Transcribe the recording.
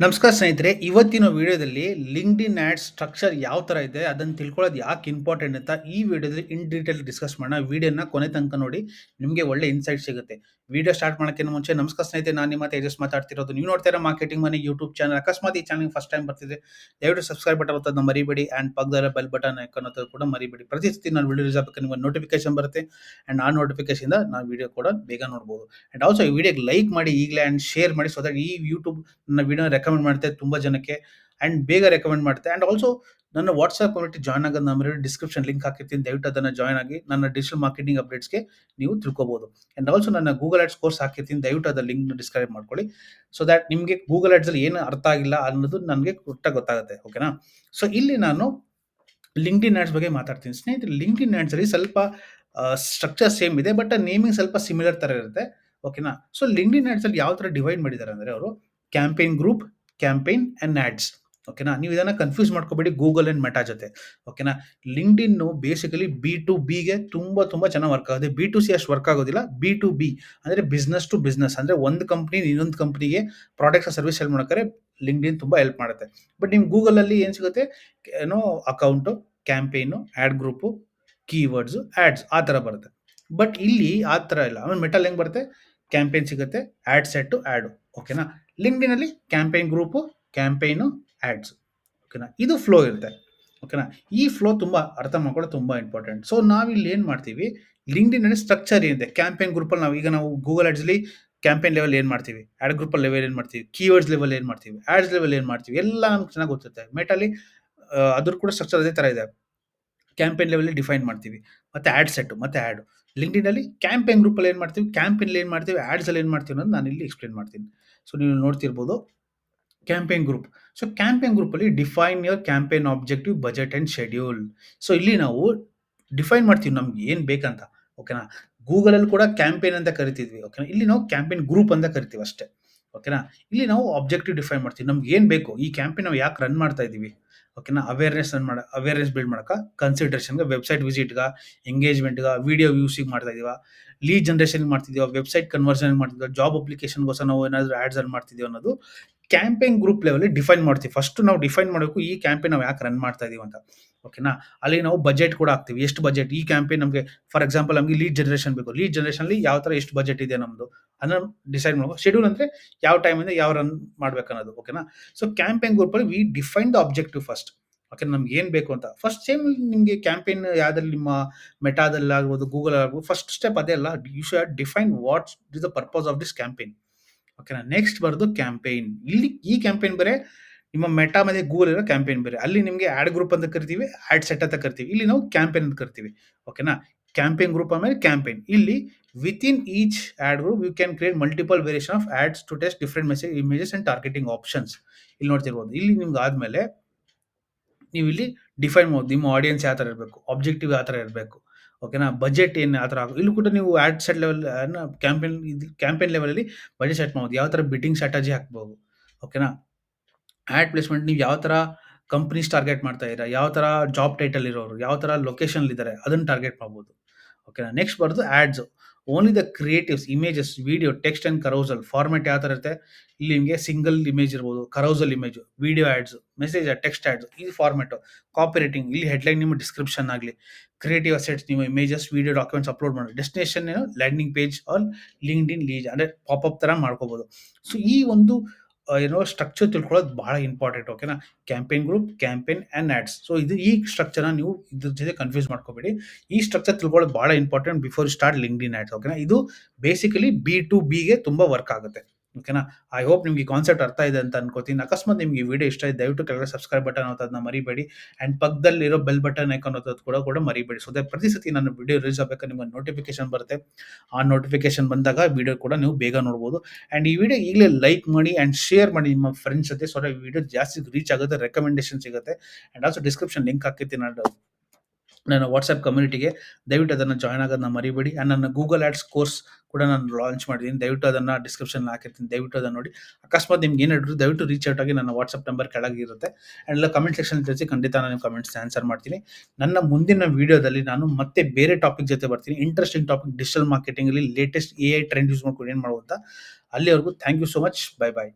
ನಮಸ್ಕಾರ ಸ್ನೇಹಿತರೆ, ಇವತ್ತಿನ ವಿಡಿಯೋದಲ್ಲಿ ಲಿಂಕ್ಡ್ ಇನ್ ಆ್ಯಡ್ ಸ್ಟ್ರಕ್ಚರ್ ಯಾವ ಥರ ಇದೆ, ಅದನ್ನು ತಿಳ್ಕೊಳ್ಳೋದು ಯಾಕೆ ಇಂಪಾರ್ಟೆಂಟ್ ಅಂತ ಈ ವಿಡಿಯೋದಲ್ಲಿ ಇನ್ ಡೀಟೇಲ್ ಡಿಸ್ಕಸ್ ಮಾಡೋಣ. ವಿಡಿಯೋನ ಕೊನೆ ತನಕ ನೋಡಿ, ನಿಮಗೆ ಒಳ್ಳೆ ಇನ್ಸೈಟ್ ಸಿಗುತ್ತೆ. ವಿಡಿಯೋ ಸ್ಟಾರ್ಟ್ ಮಾಡೋಕ್ಕಿಂತ ಮುಂಚೆ ನಮಸ್ಕಾರ ಸ್ನೇಹಿತರೆ, ನಾನು ನಿಮ್ಮ ತೇಜಸ್ ಮಾತಾಡ್ತಿರೋದು. ನೀವು ನೋಡ್ತಾ ಇರೋ ಮಾರ್ಕೆಟಿಂಗ್ ಮನೆ ಯೂಟ್ಯೂಬ್ ಚಾನಲ್, ಅಕಸ್ಮಾತ್ ಈ ಚಾನಲ್ ಫಸ್ಟ್ ಟೈಮ್ ಬರ್ತಿದೆ ದಯವಿಟ್ಟು ಸಬ್ಸ್ಕ್ರೈಬ್ ಬಟನ್ ಒತ್ತೋದನ್ನ ಮರಿಬೇಡಿ ಆ್ಯಂಡ್ ಪಕ್ಕದಲ್ಲ ಬೆಲ್ ಬಟನ್ ಅನ್ನೋದು ಕೂಡ ಮರಿಬೇಡಿ. ಪ್ರತಿ ಸತಿ ನಾನು ವಿಡಿಯೋ ರಿಲೀಸ್ ಆಗಬೇಕು ನಿಮಗೆ ನೋಟಿಫಿಕೇಶನ್ ಬರುತ್ತೆ ಆ್ಯಂಡ್ ಆ ನೋಟಿಫಿಕೇಶನ್ ನಾವು ವಿಡಿಯೋ ಕೂಡ ಬೇಗ ನೋಡ್ಬೋದು. ಆ್ಯಂಡ್ ಆಲ್ಸೋ ಈ ವಿಡಿಯೋಗೆ ಲೈಕ್ ಮಾಡಿ, ಈಗಲೇ ಆ್ಯಂಡ್ ಶೇರ್ ಮಾಡಿ ಸೊ ದಟ್ ಈ ಯೂಟ್ಯೂಬ್ ನನ್ನ ವಿಡಿಯೋ ರೆಕಮೆಂಡ್ ಮಾಡುತ್ತೆ ತುಂಬ ಜನಕ್ಕೆ ಆ್ಯಂಡ್ ಬೇಗ ರೆಕಮೆಂಡ್ ಮಾಡುತ್ತೆ ಆ್ಯಂಡ್ ಆಲ್ಸೋ ನನ್ನ ವಾಟ್ಸ್ಆಪ್ ಕಮ್ಯುನಿಟಿ ಜಾಯ್ನ್ ಆಗೋದು ನಮ್ಮ ಡಿಸ್ಕ್ರಿಪ್ಷನ್ ಲಿಂಕ್ ಹಾಕಿರ್ತೀನಿ. ದಯವಿಟ್ಟು ಅದನ್ನು ಜಾಯ್ನ್ ಆಗಿ ನನ್ನ ಡಿಜಿಟಲ್ ಮಾರ್ಕೆಟಿಂಗ್ ಅಪ್ಡೇಟ್ಸ್ಗೆ ನೀವು ತಿಳ್ಕೊಬೋದು. ಆ್ಯಂಡ್ ಆಲ್ಸೋ ನನ್ನ ಗೂಗಲ್ ಆಡ್ಸ್ ಕೋರ್ಸ್ ಹಾಕಿರ್ತೀನಿ. ದಯವಿಟ್ಟು ಅದರ ಲಿಂಕ್ನ ಡಿಸ್ಕ್ರೈಬ್ ಮಾಡ್ಕೊಳ್ಳಿ. ಸೊ ದ್ಯಾಟ್ ನಿಮಗೆ ಗೂಗಲ್ ಆಡ್ಸಲ್ಲಿ ಏನು ಅರ್ಥ ಆಗಿಲ್ಲ ಅನ್ನೋದು ನನಗೆ ಕೊಟ್ಟ ಗೊತ್ತಾಗುತ್ತೆ. ಓಕೆನಾ ಸೊ ಇಲ್ಲಿ ನಾನು ಲಿಂಕ್ಡಿನ್ ಆಡ್ಸ್ ಬಗ್ಗೆ ಮಾತಾಡ್ತೀನಿ. ಸ್ನೇಹಿತರೆ ಲಿಂಕ್ಡಿನ್ ಆ್ಯಡ್ಸಲ್ಲಿ ಸ್ವಲ್ಪ ಸ್ಟ್ರಕ್ಚರ್ ಸೇಮ್ ಇದೆ ಬಟ್ ನೇಮಿಂಗ್ ಸ್ವಲ್ಪ ಸಿಮಿಲರ್ ಥರ ಇರುತ್ತೆ. ಓಕೆನಾ ಸೊ ಲಿಂಕ್ಡಿನ್ ಆಡ್ಸಲ್ಲಿ ಯಾವ ಥರ ಡಿವೈಡ್ ಮಾಡಿದ್ದಾರೆ ಅಂದರೆ ಅವರು campaign group, campaign and ads ಓಕೆನಾ ನೀವು ಇದನ್ನು ಕನ್ಫ್ಯೂಸ್ ಮಾಡ್ಕೋಬೇಡಿ ಗೂಗಲ್ ಆ್ಯಂಡ್ ಮೆಟಾ ಜೊತೆ. ಓಕೆನಾ ಲಿಂಕ್ಡಿನ್ನು ಬೇಸಿಕಲಿ ಬಿ ಟು ಬಿಗೆ ತುಂಬ ತುಂಬ ಚೆನ್ನಾಗಿ ವರ್ಕ್ ಆಗುತ್ತೆ. ಬಿ ಟು ಸಿ ಅಷ್ಟು ವರ್ಕ್ ಆಗೋದಿಲ್ಲ. ಬಿ ಟು ಬಿ ಅಂದರೆ ಬಿಸ್ನೆಸ್ ಟು ಬಿಸ್ನೆಸ್ ಅಂದರೆ ಒಂದು ಕಂಪ್ನಿ ಇನ್ನೊಂದು ಕಂಪ್ನಿಗೆ products service help linked LinkedIn ತುಂಬ ಹೆಲ್ಪ್ ಮಾಡುತ್ತೆ. ಬಟ್ ನಿಮ್ಮ ಗೂಗಲಲ್ಲಿ ಏನು ಸಿಗುತ್ತೆ? ಏನೋ account campaign ad group keywords ads ಆ ಥರ ಬರುತ್ತೆ. ಬಟ್ ಇಲ್ಲಿ ಆ ಥರ ಇಲ್ಲ. ಆಮೇಲೆ ಮೆಟಲ್ ಹೆಂಗೆ ಬರುತ್ತೆ? ಕ್ಯಾಂಪೇನ್ ಸಿಗುತ್ತೆ. ಆ್ಯಡ್ ಸೆಟ್ಟು ಆ್ಯಡು ಓಕೆನಾ ಲಿಂಕ್ಡಿನಲ್ಲಿ ಕ್ಯಾಂಪೇನ್ ಗ್ರೂಪು, ಕ್ಯಾಂಪೇನು ಆಡ್ಸ್. ಓಕೆನಾ? ಇದು ಫ್ಲೋ ಇರುತ್ತೆ. ಓಕೆನಾ? ಈ ಫ್ಲೋ ತುಂಬ ಅರ್ಥ ಮಾಡ್ಕೊಳ್ಳೋದು ತುಂಬ ಇಂಪಾರ್ಟೆಂಟ್. ಸೊ, ನಾವಿಲ್ಲಿ ಏನು ಮಾಡ್ತೀವಿ? ಲಿಂಕ್ಡಿನಲ್ಲಿ ಸ್ಟ್ರಕ್ಚರ್ ಏನಿದೆ? ಕ್ಯಾಂಪೇನ್ ಗ್ರೂಪಲ್ಲಿ ನಾವು, ಈಗ ನಾವು ಗೂಗಲ್ ಆ್ಯಡ್ಸಲ್ಲಿ ಕ್ಯಾಂಪೇನ್ ಲೆವೆಲ್ ಏನು ಮಾಡ್ತೀವಿ? ಆ್ಯಡ್ ಗ್ರೂಪಲ್ಲಿ ಲೆವೆಲ್ ಏನು ಮಾಡ್ತೀವಿ? ಕೀವರ್ಡ್ಸ್ ಲೆವೆಲ್ ಏನು ಮಾಡ್ತೀವಿ? ಆ್ಯಡ್ಸ್ ಲೆವೆಲ್ ಏನು ಮಾಡ್ತೀವಿ? ಎಲ್ಲ ನಮ್ಗೆ ಚೆನ್ನಾಗಿ ಗೊತ್ತಿರುತ್ತೆ. ಮೆಟಲ್ಲಿ ಅದ್ರ ಕೂಡ ಸ್ಟ್ರಕ್ಚರ್ ಅದೇ ಥರ ಇದೆ. ಕ್ಯಾಂಪೇನ್ ಲೆವೆಲ್ ಡಿಫೈನ್ ಮಾಡ್ತೀವಿ. ಮತ್ತು ಆ್ಯಡ್ ಸೆಟ್ಟು ಮತ್ತು ಆ್ಯಡು ಲಿಂಕ್ಡಿನಲ್ಲಿ ಕ್ಯಾಂಪೇನ್ ಗ್ರೂಪಲ್ಲಿ ಏನು ಮಾಡ್ತೀವಿ ಕ್ಯಾಂಪೇನಲ್ಲಿ ಏನು ಮಾಡ್ತೀವಿ ಆ್ಯಡ್ಸಲ್ಲಿ ಏನು ಮಾಡ್ತೀವಿ ಅನ್ನೋದು ನಾನು ಇಲ್ಲಿ ಎಕ್ಸ್ಪ್ಲೇನ್ ಮಾಡ್ತೀನಿ. ಸೊ ನೀವು ನೋಡ್ತಿರ್ಬೋದು, ಕ್ಯಾಂಪೇನ್ ಗ್ರೂಪ್. ಸೊ ಕ್ಯಾಂಪೇನ್ ಗ್ರೂಪಲ್ಲಿ define your campaign objective budget and schedule so ಇಲ್ಲಿ ನಾವು ಡಿಫೈನ್ ಮಾಡ್ತೀವಿ ನಮ್ಗೆ ಏನು ಬೇಕಂತ ಓಕೆನಾ ಗೂಗಲಲ್ಲಿ ಕೂಡ ಕ್ಯಾಂಪೇನ್ ಅಂತ ಕರಿತಿದ್ವಿ ಓಕೆನಾ ಇಲ್ಲಿ ನಾವು ಕ್ಯಾಂಪೇನ್ ಗ್ರೂಪ್ ಅಂತ ಕರಿತೀವಿ ಅಷ್ಟೇ ಓಕೆನಾ ಇಲ್ಲಿ ನಾವು ಆಬ್ಜೆಕ್ಟಿವ್ ಡಿಫೈನ್ ಮಾಡ್ತೀವಿ. ನಮ್ಗೆ ಏನು ಬೇಕು? ಈ ಕ್ಯಾಂಪೇನ್ ನಾವು ಯಾಕೆ ರನ್ ಮಾಡ್ತಾ ಇದ್ದೀವಿ ಓಕೆನಾ ಅವೇರ್ನೆಸ್ ಅನ್ ಮಾಡ ಅವೇರ್ನೆಸ್ ಬಿಲ್ಡ್ ಮಾಡೋಕೆ ಕನ್ಸಿಡರೇಷನ್ಗೆ ವೆಬ್ಸೈಟ್ ವಿಸಿಟ್ಗೆ ಎಂಗೇಜ್ಮೆಂಟ್ಗೆ ವಿಡಿಯೋ ವ್ಯೂಸಿಗೆ ಮಾಡ್ತಾ ಇದೀವ. ಲೀಡ್ ಜನರೇಷನ್ ಮಾಡ್ತಿದ್ದೀವ ವೆಬ್ಸೈಟ್ ಕನ್ವರ್ಷನ್ ಮಾಡ್ತಿದ್ದೀವ ಜಾಬ್ ಅಪ್ಲಿಕೇಶನ್ಗೋಸ್ಕರ ನಾವು ಏನಾದರೂ ಆ್ಯಡ್ಸ್ ರನ್ ಮಾಡ್ತಿದ್ದೀವಿ ಅನ್ನೋದು ಕ್ಯಾಂಪೇನ್ ಗ್ರೂಪ್ ಲೆವೆಲ್ ಡಿಫೈನ್ ಮಾಡ್ತೀವಿ. ಫಸ್ಟ್ ನಾವು ಡಿಫೈನ್ ಮಾಡಬೇಕು ಈ ಕ್ಯಾಂಪೇನ್ ನಾವು ಯಾಕೆ ರನ್ ಮಾಡ್ತಾ ಇದೀವಿ ಅಂತ. ಓಕೆನಾ ಅಲ್ಲಿ ನಾವು ಬಜೆಟ್ ಕೂಡ ಹಾಕ್ತೀವಿ. ಎಷ್ಟು ಬಜೆಟ್ ಈ ಕ್ಯಾಂಪೇನ್ ನಮಗೆ ಫಾರ್ ಎಕ್ಸಾಂಪಲ್ ನಮಗೆ ಲೀಡ್ ಜನರೇಷನ್ ಬೇಕು. ಲೀಡ್ ಜನರೇಷನ್ ಯಾವ ಥರ ಎಷ್ಟು ಬಜೆಟ್ ಇದೆ ನಮ್ಮದು ಅದನ್ನು ಡಿಸೈಡ್ ಮಾಡಬೇಕು. ಶೆಡ್ಯೂಲ್ ಅಂದರೆ ಯಾವ ಟೈಮಿಂದ ಯಾವ ರನ್ ಅನ್ನೋದು ಓಕೆನಾ ಸೊ ಕ್ಯಾಂಪೇನ್ ಗ್ರೂಪಲ್ಲಿ we define the objective first okay ನಮ್ಗೆ ಏನು ಬೇಕು ಅಂತ. ಫಸ್ಟ್ ಸೇಮ್ ನಿಮಗೆ ಕ್ಯಾಂಪೇನ್ ಯಾವುದ್ರಲ್ಲಿ ನಿಮ್ಮ ಮೆಟಾದಲ್ಲಿ ಆಗ್ಬೋದು ಗೂಗಲ್ ಆಗ್ಬೋದು ಫಸ್ಟ್ ಸ್ಟೆಪ್ ಅದೇ ಅಲ್ಲ. You should define what is the purpose of this campaign ಓಕೆನಾ ನೆಕ್ಸ್ಟ್ ಬರೋದು ಕ್ಯಾಂಪೇನ್ ಇಲ್ಲಿ ಈ ಕ್ಯಾಂಪೇನ್ ಬೇರೆ, ನಿಮ್ಮ ಮೆಟಾ ಮತ್ತೆ ಗೂಗಲ್ ಇರೋ ಕ್ಯಾಂಪೇನ್ ಬೇರೆ. ಅಲ್ಲಿ ನಿಮಗೆ ಆ್ಯಡ್ ಗ್ರೂಪ್ ಅಂತ ಕರಿತೀವಿ ಆ್ಯಡ್ ಸೆಟ್ ಅಂತ ಕರಿತೀವಿ. ಇಲ್ಲಿ ನಾವು ಕ್ಯಾಂಪೇನ್ ಅಂತ ಕರಿತೀವಿ. ಓಕೆನಾ ಕ್ಯಾಂಪೇನ್ ಗ್ರೂಪ್ ಆಮೇಲೆ ಕ್ಯಾಂಪೇನ್ ಇಲ್ಲಿ within each ad group you can create multiple variation of ads to test different message images and targeting options ಇಲ್ಲಿ ನೋಡ್ತಿರ್ಬೋದು. ಇಲ್ಲಿ ನಿಮ್ಗೆ ಆದಮೇಲೆ ನೀವು ಇಲ್ಲಿ ಡಿಫೈನ್ ಮಾಡ್ಬೋದು. ನಿಮ್ಮ ಆಡಿಯನ್ಸ್ ಯಾವ ಥರ ಇರಬೇಕು? ಆಬ್ಜೆಕ್ಟಿವ್ ಯಾವ ಥರ ಇರಬೇಕು ಓಕೆನಾ ಬಜೆಟ್ ಏನು ಆ ಥರ ಆಗು ಇಲ್ಲೂ ಕೂಡ ನೀವು ಆ್ಯಡ್ ಸೆಟ್ ಲೆವೆಲ್ ಕ್ಯಾಂಪೇನ್ ಇದು ಕ್ಯಾಂಪೇನ್ ಲೆವೆಲಲ್ಲಿ ಬಜೆಟ್ ಸೆಟ್ ಮಾಡ್ಬೋದು. ಯಾವ ಥರ ಬಿಟ್ಟಿಂಗ್ ಸ್ಟ್ರಾಟಜಿ ಹಾಕ್ಬೋದು? ಓಕೆನಾ ಆ್ಯಡ್ ಪ್ಲೇಸ್ಮೆಂಟ್ ನೀವು ಯಾವ ಥರ ಕಂಪ್ನೀಸ್ ಟಾರ್ಗೆಟ್ ಮಾಡ್ತಾ ಇದ್ದೀರಾ? ಯಾವ ಥರ ಜಾಬ್ ಟೈಟಲ್ ಇರೋರು? ಯಾವ ಥರ ಲೊಕೇಶನ್ಲಿದ್ದಾರೆ ಅದನ್ನು ಟಾರ್ಗೆಟ್ ಮಾಡ್ಬೋದು. ಓಕೆನಾ ನೆಕ್ಸ್ಟ್ ಬರೋದು ads only the creatives images video text and carousel format ಯಾವ ಥರ ಇರುತ್ತೆ? ಇಲ್ಲಿ ನಿಮಗೆ ಸಿಂಗಲ್ ಇಮೇಜ್ ಇರ್ಬೋದು carousel image video ads message text ads ಈ ಫಾರ್ಮೆಟು ಕಾಪಿ ರೈಟಿಂಗ್ ಇಲ್ಲಿ ಹೆಡ್ಲೈನ್ ನಿಮ್ಮ ಡಿಸ್ಕ್ರಿಪ್ಷನ್ ಆಗಲಿ. ಕ್ರಿಯೇಟಿವ್ ಅಸೆಟ್ಸ್ ನಿಮ್ಮ ಇಮೇಜಸ್ ವಿಡಿಯೋ ಡಾಕ್ಯುಮೆಂಟ್ಸ್ ಅಪ್ಲೋಡ್ ಮಾಡಿ. ಡೆಸ್ಟಿನೇಷನ್ ಏನು? Landing page or LinkedIn leads ಅಂದರೆ ಪಾಪಪ್ ಥರ ಮಾಡ್ಕೋಬೋದು. ಸೊ ಈ ಒಂದು ಏನೋ ಸ್ಟ್ರಕ್ಚರ್ ತಿಳ್ಕೊಳ್ಳೋದು ಬಹಳ ಇಂಪಾರ್ಟೆಂಟ್ ಓಕೆನಾ campaign group campaign and ads so ಇದು ಈ ಸ್ಟ್ರಕ್ಚರ್ನ ನೀವು ಇದ್ರ ಜೊತೆ ಕನ್ಫ್ಯೂಸ್ ಮಾಡ್ಕೋಬೇಡಿ. ಈ ಸ್ಟ್ರಕ್ಚರ್ ತಿಳ್ಕೊಳ್ಳೋದು ಬಹಳ important before start LinkedIn ads ಓಕೆನಾ ಇದು ಬೇಸಿಕಲಿ ಬಿ ಟು ಬಿಗೆ ತುಂಬ ವರ್ಕ್ ಆಗುತ್ತೆ. ಓಕೆನಾ? ಐ ಹೋಪ್ ನಿಮಗೆ ಕಾನ್ಸೆಪ್ಟ್ ಅರ್ಥ ಇದೆ ಅಂತ ಅನ್ಕೋತೀನಿ. ಅಕಸ್ಮಾತ್ ನಿಮಗೆ ಈ ವಿಡಿಯೋ ಇಷ್ಟ ಇದೆ ದಯವಿಟ್ಟು ಕೆಳಗಡೆ ಸಬ್ಸ್ಕ್ರೈಬ್ ಬಟನ್ ಅನ್ನೋದನ್ನ ಮರಿಬೇಡಿ. ಆ್ಯಂಡ್ ಪಕ್ಕದಲ್ಲಿರೋ ಬೆಲ್ ಬಟನ್ ಐಕಾನ್ ಅನ್ನೋದು ಕೂಡ ಕೂಡ ಮರಿಬೇಡಿ. ಸೊ ಅದೇ ಪ್ರತಿ ಸತಿ ನಾನು ವಿಡಿಯೋ ರಿಲೀಸ್ ಆಗಬೇಕು ನಿಮಗೆ ನೋಟಿಫಿಕೇಶನ್ ಬರುತ್ತೆ. ಆ ನೋಟಿಫಿಕೇಶನ್ ಬಂದಾಗ ವಿಡಿಯೋ ಕೂಡ ನೀವು ಬೇಗ ನೋಡ್ಬೋದು. ಆ್ಯಂಡ್ ಈ ವಿಡಿಯೋ ಈಗಲೇ ಲೈಕ್ ಮಾಡಿ ಆ್ಯಂಡ್ ಶೇರ್ ಮಾಡಿ ನಿಮ್ಮ ಫ್ರೆಂಡ್ಸ್ ಜೊತೆ. ಸೊ ವಿಡಿಯೋ ಜಾಸ್ತಿ ರೀಚ್ ಆಗುತ್ತೆ ರೆಕಮೆಂಡೇಶನ್ ಸಿಗುತ್ತೆ. ಆ್ಯಂಡ್ ಆಲ್ಸೋ ಡಿಸ್ಕ್ರಿಪ್ಷನ್ ಲಿಂಕ್ ಹಾಕಿರ್ತೀನಿ. ನಾನು ನನ್ನ ವಾಟ್ಸಪ್ ಕಮ್ಯುನಿಟಿಗೆ ದಯವಿಟ್ಟು ಅದನ್ನು ಜಾಯ್ನ್ ಆಗೋದನ್ನ ಮರಿಬೇಡಿ. ಆ್ಯಂಡ್ ನನ್ನ ಗೂಗಲ್ ಆ್ಯಡ್ಸ್ ಕೋರ್ಸ್ ಕೂಡ ನಾನು ಲಾಂಚ್ ಮಾಡಿದ್ದೀನಿ. ದಯವಿಟ್ಟು ಅದನ್ನು ಡಿಸ್ಕ್ರಿಪ್ಷನ್ ಹಾಕಿರ್ತೀನಿ. ದಯವಿಟ್ಟು ಅದನ್ನು ನೋಡಿ. ಅಕಸ್ಮಾತ್ ನಿಮ್ಗೆ ಏನಾದರೂ ದಯವಿಟ್ಟು ರೀಚ್ ಔಟ್ ಆಗಿ ನನ್ನ ವಾಟ್ಸಪ್ ನಂಬರ್ ಕೆಳಗಿರುತ್ತೆ ಆ್ಯಂಡ್ ಎಲ್ಲ ಕಮೆಂಟ್ ಸೆಕ್ಷನ್ ತಿಳಿಸಿ ಖಂಡಿತ ನಾನು ಕಮೆಂಟ್ಸ್ ಆನ್ಸರ್ ಮಾಡ್ತೀನಿ. ನನ್ನ ಮುಂದಿನ ವೀಡಿಯೋದಲ್ಲಿ ನಾನು ಮತ್ತೆ ಬೇರೆ ಟಾಪಿಕ್ ಜೊತೆ ಬರ್ತೀನಿ. Interesting topic digital ಮಾರ್ಕೆಟಿಂಗಲ್ಲಿ latest A I trend use ಮಾಡ್ಕೊಂಡು ಏನು ಮಾಡುವಂತ. ಅಲ್ಲಿವರೆಗೂ thank you so much bye bye